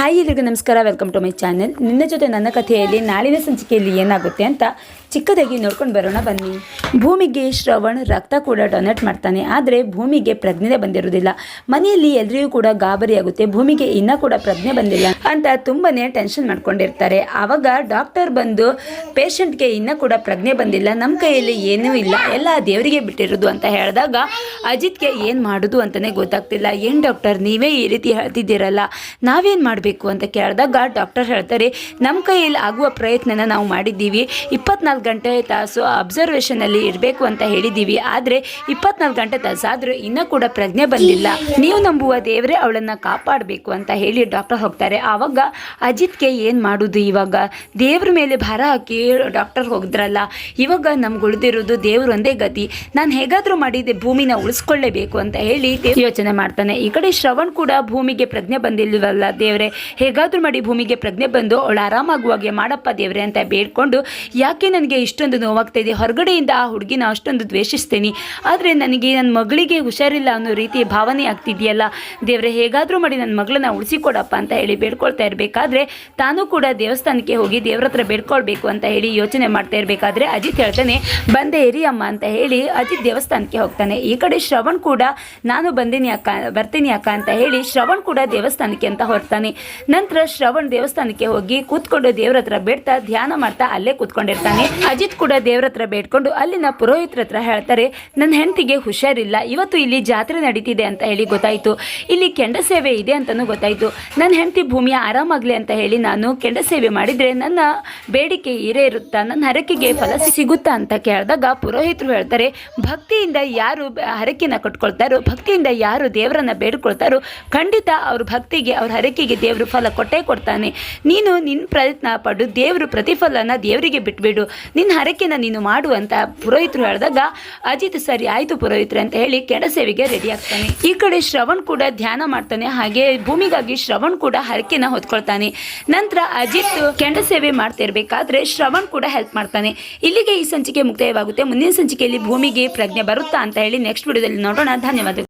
Hi ಎಲ್ರಿಗೂ ನಮಸ್ಕಾರ welcome to my channel ನಿನ್ನ ಜೊತೆ ನನ್ನ ಕಥೆಯಲ್ಲಿ, ನಾಳಿನ ಸಂಚಿಕೆಯಲ್ಲಿ ಏನಾಗುತ್ತೆ ಅಂತ ಚಿಕ್ಕದಾಗಿ ನೋಡ್ಕೊಂಡು ಬರೋಣ ಬನ್ನಿ. ಭೂಮಿಗೆ ಶ್ರವಣ್ ರಕ್ತ ಕೂಡ ಡೊನೇಟ್ ಮಾಡ್ತಾನೆ. ಆದರೆ ಭೂಮಿಗೆ ಪ್ರಜ್ಞೆ ಬಂದಿರೋದಿಲ್ಲ. ಮನೆಯಲ್ಲಿ ಎಲ್ರಿಗೂ ಕೂಡ ಗಾಬರಿ ಆಗುತ್ತೆ. ಭೂಮಿಗೆ ಇನ್ನೂ ಕೂಡ ಪ್ರಜ್ಞೆ ಬಂದಿಲ್ಲ ಅಂತ ತುಂಬಾನೇ ಟೆನ್ಷನ್ ಮಾಡ್ಕೊಂಡಿರ್ತಾರೆ. ಆವಾಗ ಡಾಕ್ಟರ್ ಬಂದು ಪೇಷಂಟ್ಗೆ ಇನ್ನೂ ಕೂಡ ಪ್ರಜ್ಞೆ ಬಂದಿಲ್ಲ. ನಮ್ಮ ಕೈಯಲ್ಲಿ ಏನೂ ಇಲ್ಲ. ಎಲ್ಲ ದೇವರಿಗೆ ಬಿಟ್ಟಿರೋದು ಅಂತ ಹೇಳಿದಾಗ ಅಜಿತ್ಗೆ ಏನು ಮಾಡೋದು ಅಂತಲೇ ಗೊತ್ತಾಗ್ತಿಲ್ಲ. ಏನು ಡಾಕ್ಟರ್ ನೀವೇ ಈ ರೀತಿ ಹೇಳ್ತಿದ್ದೀರಲ್ಲ. ನಾವೇನು ಮಾಡಬೇಕು ಅಂತ ಕೇಳಿದಾಗ ಡಾಕ್ಟರ್ ಹೇಳ್ತಾರೆ ನಮ್ಮ ಕೈಯಲ್ಲಿ ಆಗುವ ಪ್ರಯತ್ನನ ನಾವು ಮಾಡಿದ್ದೀವಿ. ಇಪ್ಪತ್ನಾಲ್ಕು ಗಂಟೆ ತಾಸು ಅಬ್ಸರ್ವೇಷನಲ್ಲಿ ಇರಬೇಕು ಅಂತ ಹೇಳಿದ್ದೀವಿ. ಆದರೆ ಇಪ್ಪತ್ನಾಲ್ಕು ಗಂಟೆ ತಾಸಾದರೂ ಇನ್ನೂ ಕೂಡ ಪ್ರಜ್ಞೆ ಬಂದಿಲ್ಲ. ನೀವು ನಂಬುವ ದೇವರೇ ಅವಳನ್ನು ಕಾಪಾಡಬೇಕು ಅಂತ ಹೇಳಿ ಡಾಕ್ಟರ್ ಹೋಗ್ತಾರೆ. ಆವಾಗ ಅಜಿತ್ಗೆ ಏನು ಮಾಡೋದು ಇವಾಗ? ದೇವ್ರ ಮೇಲೆ ಭಾರ ಹಾಕಿ ಡಾಕ್ಟರ್ ಹೋಗಿದ್ರಲ್ಲ, ಇವಾಗ ನಮ್ಗೆ ಉಳಿದಿರೋದು ದೇವ್ರು ಒಂದೇ ಗತಿ. ನಾನು ಹೇಗಾದರೂ ಮಾಡಿದೆ ಭೂಮಿನ ಉಳಿಸ್ಕೊಳ್ಳೇಬೇಕು ಅಂತ ಹೇಳಿ ಯೋಚನೆ ಮಾಡ್ತಾನೆ. ಈ ಕಡೆ ಶ್ರವಣ್ ಕೂಡ ಭೂಮಿಗೆ ಪ್ರಜ್ಞೆ ಬಂದಿಲ್ವಲ್ಲ ದೇವರೇ? ಹೇಗಾದರೂ ಮಾಡಿ ಭೂಮಿಗೆ ಪ್ರಜ್ಞೆ ಬಂದು ಅವಳು ಆರಾಮಾಗುವಾಗೆ ಮಾಡಪ್ಪ ದೇವ್ರೆ ಅಂತ ಬೇಡ್ಕೊಂಡು ಯಾಕೆ ನನಗೆ ಇಷ್ಟೊಂದು ನೋವಾಗ್ತಾ ಇದೆ. ಹೊರಗಡೆಯಿಂದ ಆ ಹುಡುಗಿನ ಅಷ್ಟೊಂದು ದ್ವೇಷಿಸ್ತೇನೆ. ಆದರೆ ನನಗೆ ನನ್ನ ಮಗಳಿಗೆ ಹುಷಾರಿಲ್ಲ ಅನ್ನೋ ರೀತಿ ಭಾವನೆ ಆಗ್ತಿದೆಯಲ್ಲ? ದೇವರೇ, ಹೇಗಾದರೂ ಮಾಡಿ ನನ್ನ ಮಗಳನ್ನ ಉಳಿಸಿಕೊಡಪ್ಪ ಅಂತ ಹೇಳಿ ಬೇಡ್ಕೊಳ್ತಾ ಇರಬೇಕಾದ್ರೆ ತಾನು ಕೂಡ ದೇವಸ್ಥಾನಕ್ಕೆ ಹೋಗಿ ದೇವ್ರ ಹತ್ರ ಬೇಡ್ಕೊಳ್ಬೇಕು ಅಂತ ಹೇಳಿ ಯೋಚನೆ ಮಾಡ್ತಾ ಇರಬೇಕಾದ್ರೆ ಅಜಿತ್ ಹೇಳ್ತಾನೆ, ಬಂದೆ ಹಿರಿಯಮ್ಮ ಅಂತ ಹೇಳಿ ಅಜಿತ್ ದೇವಸ್ಥಾನಕ್ಕೆ ಹೋಗ್ತಾನೆ. ಈ ಕಡೆ ಶ್ರವಣ್ ಕೂಡ, ನಾನು ಬಂದೀನಿ ಅಕ್ಕ, ಬರ್ತೀನಿ ಅಕ್ಕ ಅಂತ ಹೇಳಿ ಶ್ರವಣ್ ಕೂಡ ದೇವಸ್ಥಾನಕ್ಕೆ ಅಂತ ಹೊರತಾನೆ ನಂತರ ಶ್ರವಣ್ ದೇವಸ್ಥಾನಕ್ಕೆ ಹೋಗಿ ಕೂತ್ಕೊಂಡು ದೇವ್ರ ಹತ್ರ ಬೇಡ್ತಾ ಧ್ಯಾನ ಮಾಡ್ತಾ ಅಲ್ಲೇ ಕೂತ್ಕೊಂಡಿರ್ತಾನೆ. ಅಜಿತ್ ಕೂಡ ದೇವ್ರ ಹತ್ರ ಬೇಡ್ಕೊಂಡು ಅಲ್ಲಿನ ಪುರೋಹಿತರ ಹತ್ರ ಹೇಳ್ತಾರೆ ನನ್ನ ಹೆಂಡತಿಗೆ ಹುಷಾರಿಲ್ಲ, ಇವತ್ತು ಇಲ್ಲಿ ಜಾತ್ರೆ ನಡೀತಿದೆ ಅಂತ ಹೇಳಿ ಗೊತ್ತಾಯಿತು. ಇಲ್ಲಿ ಕೆಂಡ ಸೇವೆ ಇದೆ ಅಂತಲೂ ಗೊತ್ತಾಯಿತು. ನನ್ನ ಹೆಂಡತಿ ಭೂಮಿಯ ಆರಾಮಾಗಲಿ ಅಂತ ಹೇಳಿ ನಾನು ಕೆಂಡ ಸೇವೆ ಮಾಡಿದರೆ ನನ್ನ ಬೇಡಿಕೆ ಈರೇ ಇರುತ್ತಾ ನನ್ನ ಹರಕೆಗೆ ಫಲ ಸಿಗುತ್ತಾ ಅಂತ ಕೇಳಿದಾಗ ಪುರೋಹಿತರು ಹೇಳ್ತಾರೆ, ಭಕ್ತಿಯಿಂದ ಯಾರು ಹರಕೆನ ಕಟ್ಕೊಳ್ತಾರೋ, ಭಕ್ತಿಯಿಂದ ಯಾರು ದೇವರನ್ನು ಬೇಡ್ಕೊಳ್ತಾರೋ, ಖಂಡಿತ ಅವ್ರ ಭಕ್ತಿಗೆ, ಅವ್ರ ಹರಕೆಗೆ ದೇವರು ಫಲ ಕೊಟ್ಟೇ ಕೊಡ್ತಾನೆ. ನೀನು ನಿನ್ನ ಪ್ರಯತ್ನ ಪಡು, ದೇವರು ಪ್ರತಿಫಲನ ದೇವರಿಗೆ ಬಿಟ್ಬಿಡು. ನಿನ್ನ ಹರಕೆನ ನೀನು ಮಾಡು ಅಂತ ಪುರೋಹಿತರು ಹೇಳಿದಾಗ, ಅಜಿತ್, ಸರಿ, ಆಯಿತು ಪುರೋಹಿತರು, ಅಂತ ಹೇಳಿ ಕೆಡ ಸೇವೆಗೆ ರೆಡಿ ಆಗ್ತಾನೆ. ಈ ಕಡೆ ಶ್ರವಣ್ ಕೂಡ ಧ್ಯಾನ ಮಾಡ್ತಾನೆ, ಹಾಗೆ ಭೂಮಿಗಾಗಿ ಶ್ರವಣ್ ಕೂಡ ಹರಕೆನ ಹೊತ್ಕೊಳ್ತಾನೆ. ನಂತರ ಅಜಿತ್ ಕೆಂಡ ಸೇವೆ ಮಾಡ್ತಾ ಇರಬೇಕಾದ್ರೆ ಶ್ರವಣ್ ಕೂಡ ಹೆಲ್ಪ್ ಮಾಡ್ತಾನೆ. ಇಲ್ಲಿಗೆ ಈ ಸಂಚಿಕೆ ಮುಕ್ತಾಯವಾಗುತ್ತೆ. ಮುಂದಿನ ಸಂಚಿಕೆಯಲ್ಲಿ ಭೂಮಿಗೆ ಪ್ರಜ್ಞೆ ಬರುತ್ತಾ ಅಂತ ಹೇಳಿ ನೆಕ್ಸ್ಟ್ ವಿಡಿಯೋದಲ್ಲಿ ನೋಡೋಣ. ಧನ್ಯವಾದಗಳು.